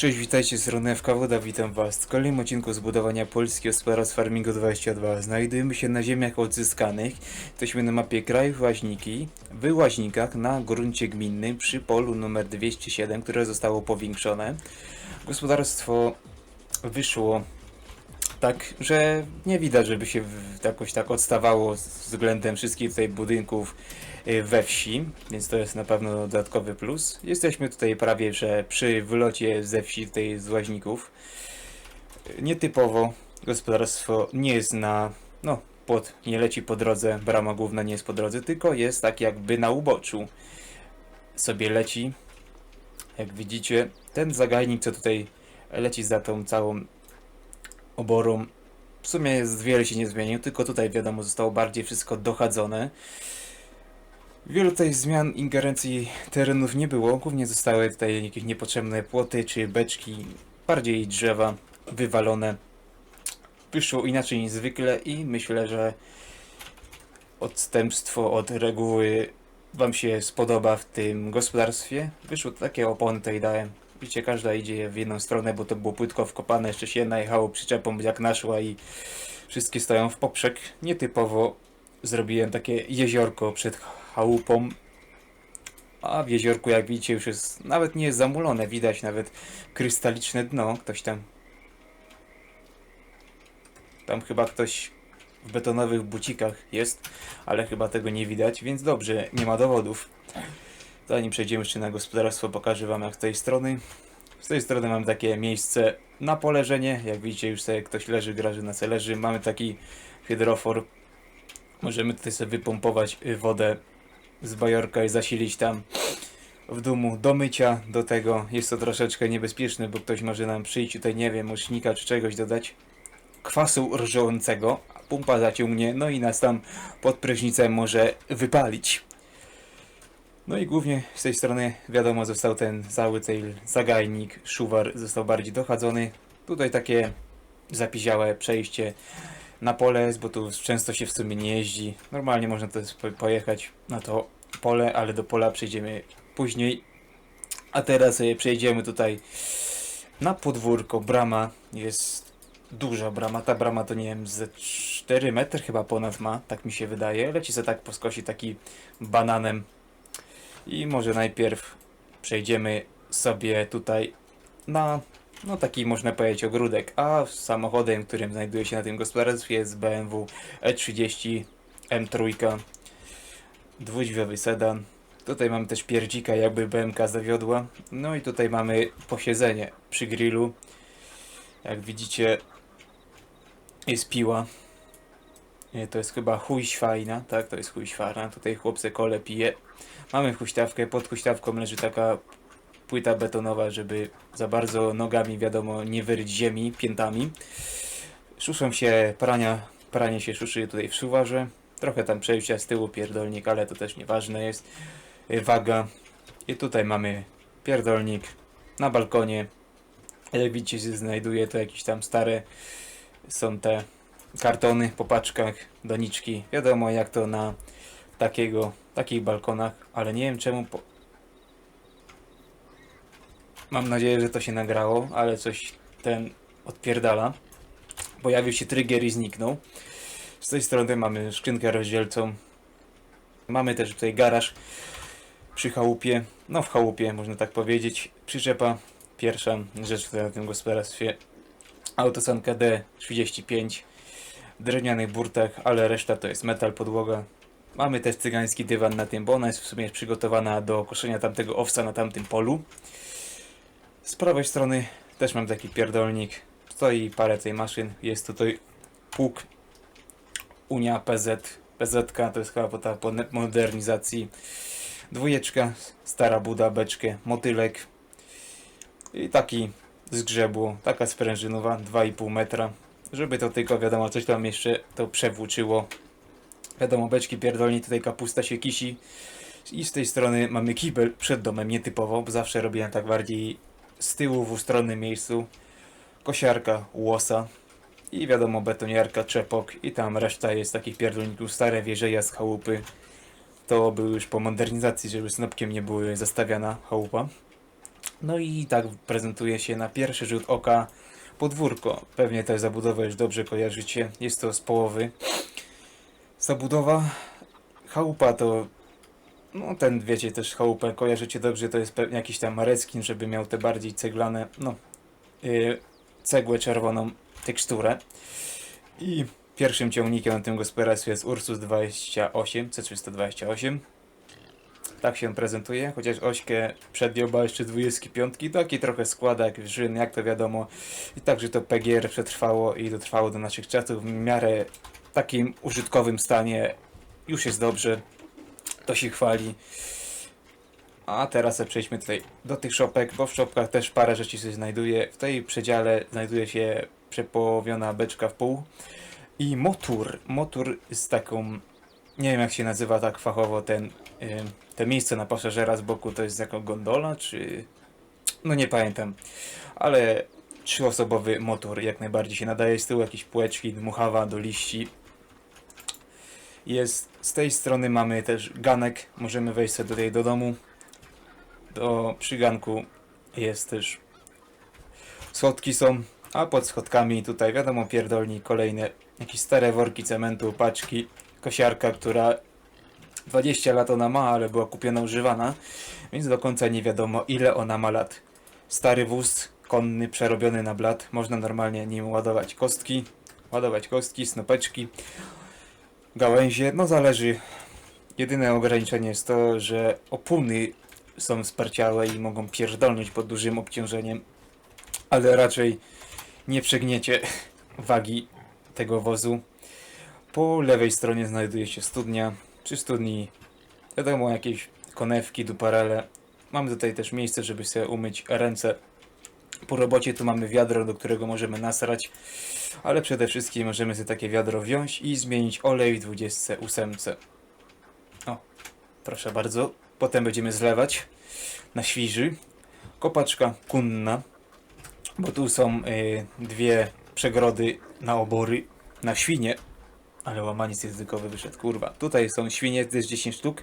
Cześć, witajcie z FK Woda, witam was w kolejnym odcinku zbudowania Polskiego Gospodarstwa Farmingu 22. Znajdujemy się na ziemiach odzyskanych, jesteśmy na mapie krajów Łaźniki, w Łaźnikach na gruncie gminnym przy polu numer 207, które zostało powiększone. Gospodarstwo wyszło tak, że nie widać, żeby się jakoś tak odstawało względem wszystkich tutaj budynków we wsi, więc to jest na pewno dodatkowy plus. Jesteśmy tutaj prawie, że przy wylocie ze wsi tej z Łaźników. Y, Nietypowo gospodarstwo nie jest na, no, pod, nie leci po drodze, brama główna nie jest po drodze, tylko jest tak jakby na uboczu. Sobie leci, jak widzicie, ten zagajnik, co tutaj leci za tą całą oborą, w sumie jest, wiele się nie zmienił, tylko tutaj wiadomo zostało bardziej wszystko dochadzone. Wielu tutaj zmian, ingerencji terenów nie było, głównie zostały tutaj jakieś niepotrzebne płoty czy beczki, bardziej drzewa wywalone. Wyszło inaczej niż zwykle i myślę, że odstępstwo od reguły Wam się spodoba w tym gospodarstwie. Wyszło takie opony tutaj dałem. Widzicie, każda idzie w jedną stronę, bo to było płytko wkopane, jeszcze się jedna jechało przyczepą jak naszła i wszystkie stoją w poprzek. Nietypowo zrobiłem takie jeziorko przed chałupą. A w jeziorku, jak widzicie, już jest, nawet nie jest zamulone, widać nawet krystaliczne dno. Ktoś tam. Tam chyba ktoś w betonowych bucikach jest, ale chyba tego nie widać, więc dobrze, nie ma dowodów. Zanim przejdziemy jeszcze na gospodarstwo, pokażę Wam jak z tej strony. Z tej strony mamy takie miejsce na poleżenie. Jak widzicie, już sobie ktoś leży, grażyna se leży. Mamy taki hydrofor. Możemy tutaj sobie wypompować wodę z bajorka i zasilić tam w domu do mycia. Do tego jest to troszeczkę niebezpieczne, bo ktoś może nam przyjść tutaj, nie wiem, mocznika czy czegoś dodać. Kwasu rżącego, a pumpa zaciągnie, no i nas tam pod prysznicem może wypalić. No i głównie z tej strony wiadomo został ten cały ten zagajnik, szuwar został bardziej dochadzony. Tutaj takie zapiziałe przejście na pole bo tu często się w sumie nie jeździ. Normalnie można to po- pojechać na to pole, ale do pola przejdziemy później. A teraz sobie przejdziemy tutaj na podwórko. Brama jest duża brama. Ta brama to nie wiem, ze 4 metry chyba ponad ma, tak mi się wydaje. Leci se tak po skosi taki bananem. I może najpierw przejdziemy sobie tutaj na no taki można powiedzieć ogródek, a samochodem, którym znajduje się na tym gospodarstwie jest BMW E30 M3 dwudźwiowy sedan. Tutaj mamy też pierdzika, jakby BMK zawiodła. No i tutaj mamy posiedzenie przy grillu. Jak widzicie jest piła. To jest chyba huśfajna, tak? To jest huśfajna. Tutaj chłopce kole pije. Mamy huśtawkę, pod huśtawką leży taka płyta betonowa, żeby za bardzo nogami, wiadomo, nie wyryć ziemi piętami. Szuszą się prania, pranie się szuszy tutaj w szuwarze. Trochę tam przejścia z tyłu pierdolnik, ale to też nieważne jest. Y, Waga. I tutaj mamy pierdolnik na balkonie. Jak widzicie, znajduje to jakieś tam stare są te kartony po paczkach, doniczki. Wiadomo jak to na takiego, takich balkonach, ale nie wiem czemu. Po... Mam nadzieję, że to się nagrało, ale coś ten odpierdala. Pojawił się trigger i zniknął. Z tej strony mamy skrzynkę rozdzielcą. Mamy też tutaj garaż przy chałupie. No w chałupie można tak powiedzieć. Przyczepa. Pierwsza rzecz tutaj na tym gospodarstwie. Autosanka D35 w drewnianych burtach, ale reszta to jest metal podłoga. Mamy też cygański dywan na tym, bo ona jest w sumie przygotowana do koszenia tamtego owsa na tamtym polu. Z prawej strony też mam taki pierdolnik. Stoi parę tej maszyn. Jest tutaj pług Unia PZ. PZ to jest chyba po ta po modernizacji. Dwójeczka, stara buda, beczkę, motylek. I taki z grzebu, taka sprężynowa, 2,5 metra. Żeby to tylko wiadomo, coś tam jeszcze to przewłóczyło. Wiadomo, beczki pierdolni, tutaj kapusta się kisi. I z tej strony mamy kibel przed domem, nietypowo, bo zawsze robiłem tak bardziej z tyłu w ustronnym miejscu. Kosiarka, łosa i wiadomo betoniarka, czepok i tam reszta jest takich pierdolników, stare wieżeja z chałupy. To był już po modernizacji, żeby snopkiem nie były zastawiana chałupa. No i tak prezentuje się na pierwszy rzut oka podwórko. Pewnie tę zabudowę już dobrze kojarzycie. Jest to z połowy. Zabudowa chałupa to no ten wiecie też chałupę kojarzycie dobrze, to jest jakiś tam mareckin, żeby miał te bardziej ceglane, no yy, cegłę czerwoną teksturę. I pierwszym ciągnikiem na tym gospodarstwie jest Ursus 28, C328. Tak się prezentuje, chociaż ośkę przednią jeszcze 25, taki trochę składak, żyn, jak to wiadomo. I także to PGR przetrwało i dotrwało do naszych czasów w miarę takim użytkowym stanie. Już jest dobrze, to się chwali. A teraz przejdźmy tutaj do tych szopek, bo w szopkach też parę rzeczy się znajduje. W tej przedziale znajduje się przepołowiona beczka w pół i motor. Motor z taką, nie wiem jak się nazywa tak fachowo ten, y, te miejsce na pasażera z boku, to jest jako gondola, czy... No nie pamiętam, ale trzyosobowy motor jak najbardziej się nadaje. Z tyłu jakieś płeczki, dmuchawa do liści. Jest, z tej strony mamy też ganek, możemy wejść sobie tutaj do domu. Do przyganku jest też schodki są, a pod schodkami tutaj wiadomo pierdolni kolejne jakieś stare worki cementu, paczki, kosiarka, która 20 lat ona ma, ale była kupiona używana, więc do końca nie wiadomo ile ona ma lat. Stary wóz konny przerobiony na blat, można normalnie nim ładować kostki, ładować kostki, snopeczki, gałęzie, no zależy. Jedyne ograniczenie jest to, że opony są sparciałe i mogą pierdolnąć pod dużym obciążeniem, ale raczej nie przegniecie wagi tego wozu. Po lewej stronie znajduje się studnia. Przy studni wiadomo jakieś konewki, duparele. Mamy tutaj też miejsce, żeby sobie umyć ręce. Po robocie tu mamy wiadro, do którego możemy nasrać, ale przede wszystkim możemy sobie takie wiadro wziąć i zmienić olej w 28. O, proszę bardzo. Potem będziemy zlewać na świży. Kopaczka kunna, bo tu są y, dwie przegrody na obory, na świnie. Ale łamaniec językowy wyszedł, kurwa. Tutaj są świnie, też 10 sztuk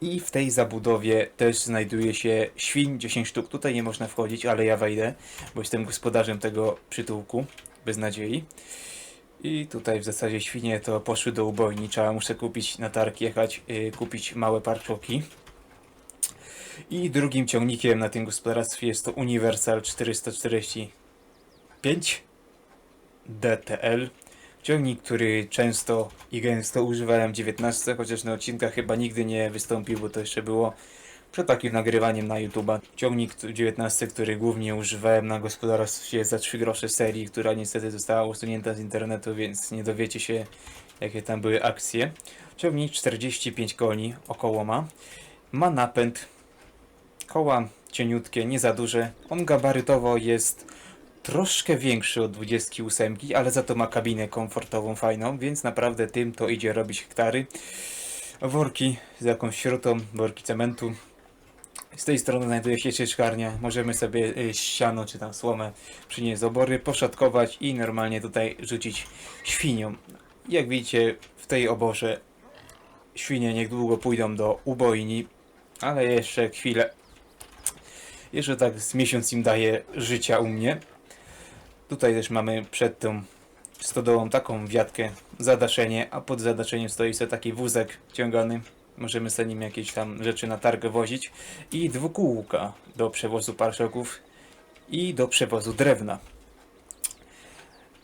i w tej zabudowie też znajduje się świń 10 sztuk. Tutaj nie można wchodzić, ale ja wejdę, bo jestem gospodarzem tego przytułku, bez nadziei. I tutaj w zasadzie świnie to poszły do ubojni, trzeba muszę kupić na targ, jechać, yy, kupić małe parczoki. I drugim ciągnikiem na tym gospodarstwie jest to Universal 445 DTL. Ciągnik, który często i gęsto używałem 19, chociaż na odcinkach chyba nigdy nie wystąpił, bo to jeszcze było przed takim nagrywaniem na YouTube'a. Ciągnik 19, który głównie używałem na gospodarstwie za 3 grosze serii, która niestety została usunięta z internetu, więc nie dowiecie się jakie tam były akcje. Ciągnik 45 koni około ma. Ma napęd. Koła cieniutkie, nie za duże. On gabarytowo jest troszkę większy od 28, ale za to ma kabinę komfortową, fajną, więc naprawdę tym to idzie robić hektary. Worki z jakąś śrutą, worki cementu. Z tej strony znajduje się sieczkarnia. Możemy sobie y, siano czy tam słomę przynieść z obory, poszatkować i normalnie tutaj rzucić świniom. Jak widzicie, w tej oborze świnie niedługo pójdą do ubojni, ale jeszcze chwilę. Jeszcze tak z miesiąc im daje życia u mnie. Tutaj też mamy przed tą stodołą taką wiatkę, zadaszenie, a pod zadaszeniem stoi sobie taki wózek ciągany. Możemy sobie nim jakieś tam rzeczy na targę wozić. I dwukółka do przewozu parszoków i do przewozu drewna.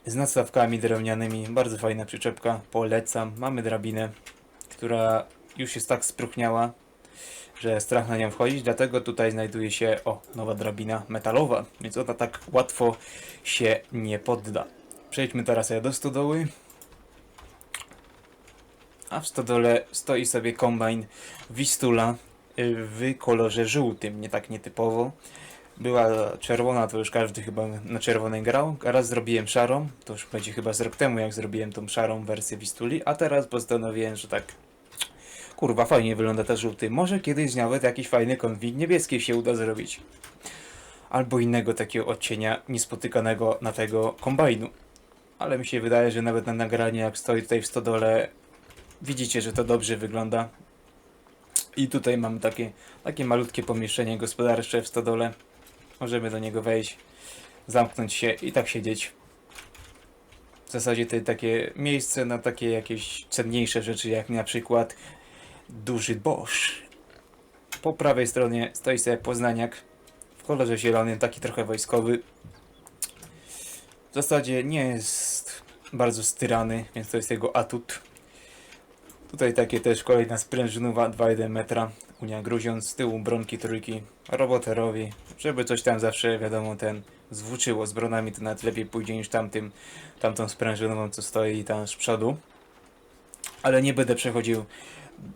Z nadstawkami drewnianymi, bardzo fajna przyczepka, polecam. Mamy drabinę, która już jest tak spruchniała, że strach na nią wchodzić, dlatego tutaj znajduje się, o, nowa drabina metalowa, więc ona tak łatwo się nie podda. Przejdźmy teraz do stodoły. A w stodole stoi sobie kombajn Wistula y, w kolorze żółtym, nie tak nietypowo. Była czerwona, to już każdy chyba na czerwonej grał. Raz zrobiłem szarą, to już będzie chyba z rok temu, jak zrobiłem tą szarą wersję Wistuli, a teraz postanowiłem, że tak kurwa, fajnie wygląda ta żółty. Może kiedyś nawet jakiś fajny konfig niebieski się uda zrobić. Albo innego takiego odcienia niespotykanego na tego kombajnu. Ale mi się wydaje, że nawet na nagranie jak stoi tutaj w stodole widzicie, że to dobrze wygląda. I tutaj mamy takie, takie malutkie pomieszczenie gospodarcze w stodole. Możemy do niego wejść, zamknąć się i tak siedzieć. W zasadzie to takie miejsce na takie jakieś cenniejsze rzeczy, jak na przykład duży Bosch. Po prawej stronie stoi sobie Poznaniak w kolorze zielonym, taki trochę wojskowy. W zasadzie nie jest bardzo styrany, więc to jest jego atut. Tutaj takie też kolejna sprężynowa 2,1 metra. Unia Gruziąc, z tyłu bronki trójki, roboterowi, żeby coś tam zawsze, wiadomo, ten zwłóczyło z bronami, to nawet lepiej pójdzie niż tamtym, tamtą sprężynową, co stoi tam z przodu. Ale nie będę przechodził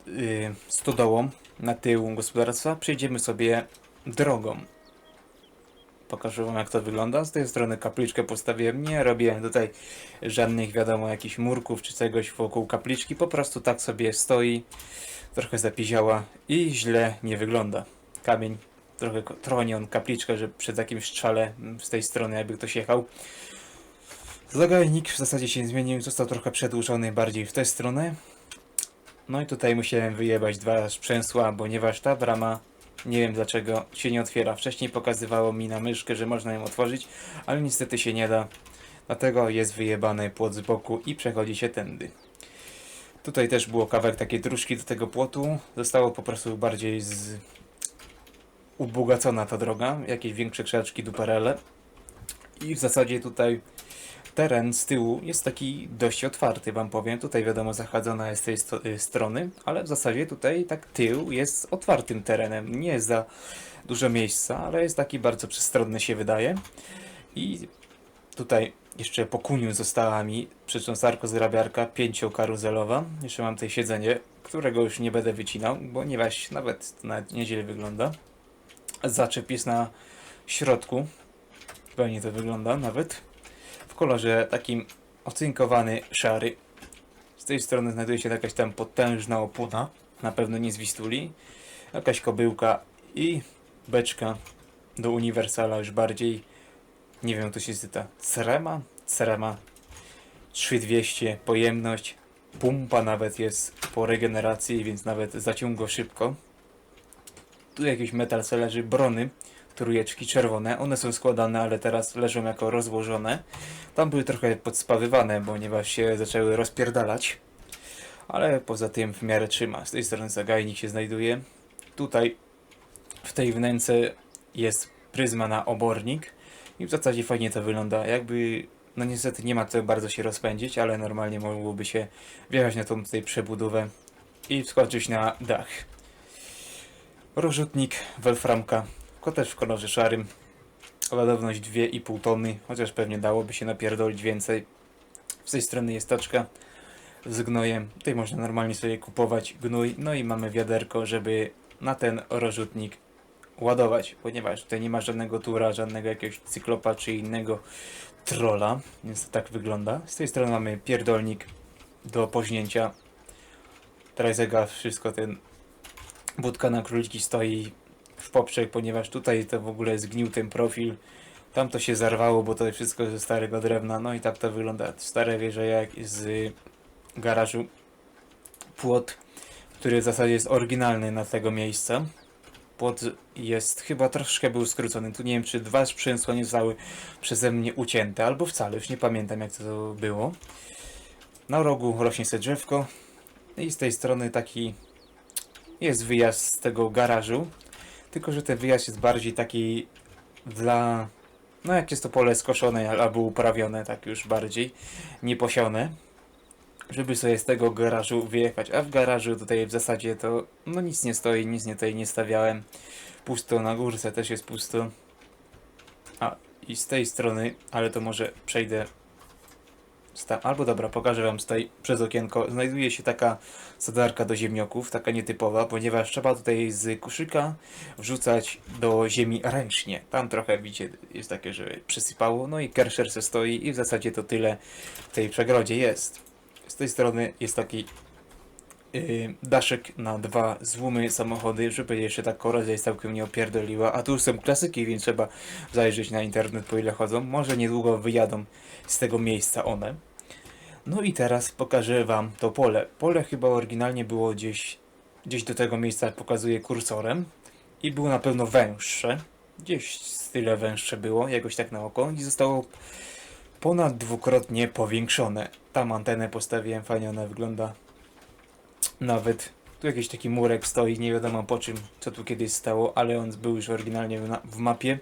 yy, stodołą na tył gospodarstwa, przejdziemy sobie drogą. Pokażę wam jak to wygląda. Z tej strony kapliczkę postawiłem. Nie robię tutaj żadnych, wiadomo, jakichś murków czy czegoś wokół kapliczki. Po prostu tak sobie stoi. Trochę zapiziała i źle nie wygląda. Kamień trochę troni on kapliczkę, że przy takim strzale z tej strony jakby ktoś jechał. Zagajnik w zasadzie się nie zmienił. Został trochę przedłużony bardziej w tę stronę. No i tutaj musiałem wyjebać dwa sprzęsła, ponieważ ta brama nie wiem dlaczego się nie otwiera. Wcześniej pokazywało mi na myszkę, że można ją otworzyć, ale niestety się nie da. Dlatego jest wyjebany płot z boku i przechodzi się tędy. Tutaj też było kawałek takiej dróżki do tego płotu. Zostało po prostu bardziej z... ubogacona ta droga. Jakieś większe krzaczki, duperele. I w zasadzie tutaj teren z tyłu jest taki dość otwarty, wam powiem. Tutaj wiadomo zachadzona jest z tej sto- y, strony, ale w zasadzie tutaj tak tył jest otwartym terenem. Nie jest za dużo miejsca, ale jest taki bardzo przestronny się wydaje. I tutaj jeszcze po kuniu została mi przycząsarko zrabiarka pięciokaruzelowa. Jeszcze mam tutaj siedzenie, którego już nie będę wycinał, ponieważ nawet to nawet nieźle wygląda. Zaczep jest na środku. Fajnie to wygląda nawet kolorze takim ocynkowany szary. Z tej strony znajduje się jakaś tam potężna opona, na pewno nie z Wistuli, jakaś kobyłka i beczka do uniwersala już bardziej, nie wiem to się zyta, cerema? Cerema 3200 pojemność, pumpa nawet jest po regeneracji, więc nawet zaciągo szybko. Tu jakiś metal leży, brony, trójeczki czerwone, one są składane, ale teraz leżą jako rozłożone. Tam były trochę podspawywane, ponieważ się zaczęły rozpierdalać. Ale poza tym w miarę trzyma. Z tej strony zagajnik się znajduje. Tutaj w tej wnęce jest pryzma na obornik. I w zasadzie fajnie to wygląda. Jakby, no niestety nie ma co bardzo się rozpędzić, ale normalnie mogłoby się wjechać na tą tutaj przebudowę i wskoczyć na dach. Rozrzutnik Wolframka, tylko też w kolorze szarym. Ładowność 2,5 tony, chociaż pewnie dałoby się napierdolić więcej. Z tej strony jest taczka z gnojem. Tutaj można normalnie sobie kupować gnój. No i mamy wiaderko, żeby na ten rozrzutnik ładować, ponieważ tutaj nie ma żadnego tura, żadnego jakiegoś cyklopa czy innego trolla, więc to tak wygląda. Z tej strony mamy pierdolnik do poźnięcia. Trajzega, wszystko ten budka na króliki stoi w poprzek, ponieważ tutaj to w ogóle zgnił ten profil. Tam to się zarwało, bo to wszystko ze starego drewna. No i tak to wygląda. Stare wieże jak z garażu. Płot, który w zasadzie jest oryginalny na tego miejsca. Płot jest chyba troszkę był skrócony. Tu nie wiem, czy dwa sprzęsła nie zostały przeze mnie ucięte, albo wcale. Już nie pamiętam, jak to było. Na rogu rośnie sobie drzewko. I z tej strony taki jest wyjazd z tego garażu. Tylko, że ten wyjazd jest bardziej taki dla. No, jak jest to pole skoszone albo uprawione, tak już bardziej nieposione. Żeby sobie z tego garażu wyjechać. A w garażu tutaj w zasadzie to no nic nie stoi, nic nie tutaj nie stawiałem. Pusto na górce też jest pusto. A i z tej strony, ale to może przejdę. Albo dobra, pokażę wam tutaj przez okienko. Znajduje się taka sadarka do ziemnioków, taka nietypowa, ponieważ trzeba tutaj z koszyka wrzucać do ziemi ręcznie. Tam trochę widzicie, jest takie, że przysypało, no i kerszer se stoi i w zasadzie to tyle w tej przegrodzie jest. Z tej strony jest taki yy, daszek na dwa złumy samochody, żeby jeszcze ta korozja całkiem nie opierdoliła, a tu są klasyki, więc trzeba zajrzeć na internet po ile chodzą. Może niedługo wyjadą z tego miejsca one. No i teraz pokażę wam to pole. Pole chyba oryginalnie było gdzieś, gdzieś do tego miejsca pokazuję kursorem i było na pewno węższe. gdzieś tyle węższe było, jakoś tak na oko i zostało ponad dwukrotnie powiększone. Tam antenę postawiłem, fajnie ona wygląda. Nawet tu jakiś taki murek stoi, nie wiadomo po czym, co tu kiedyś stało, ale on był już oryginalnie w, w mapie.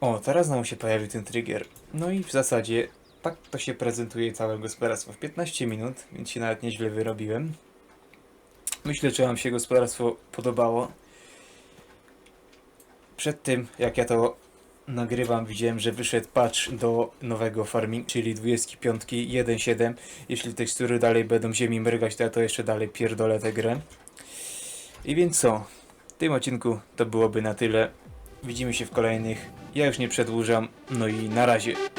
O, teraz znowu się pojawił ten trigger. No i w zasadzie tak to się prezentuje całe gospodarstwo w 15 minut, więc się nawet nieźle wyrobiłem. Myślę, że Wam się gospodarstwo podobało. Przed tym, jak ja to nagrywam, widziałem, że wyszedł patch do nowego farming, czyli 25 1.7. Jeśli tekstury dalej będą ziemi mrygać, to ja to jeszcze dalej pierdolę tę grę. I więc co? W tym odcinku to byłoby na tyle. Widzimy się w kolejnych. Ja już nie przedłużam. No i na razie.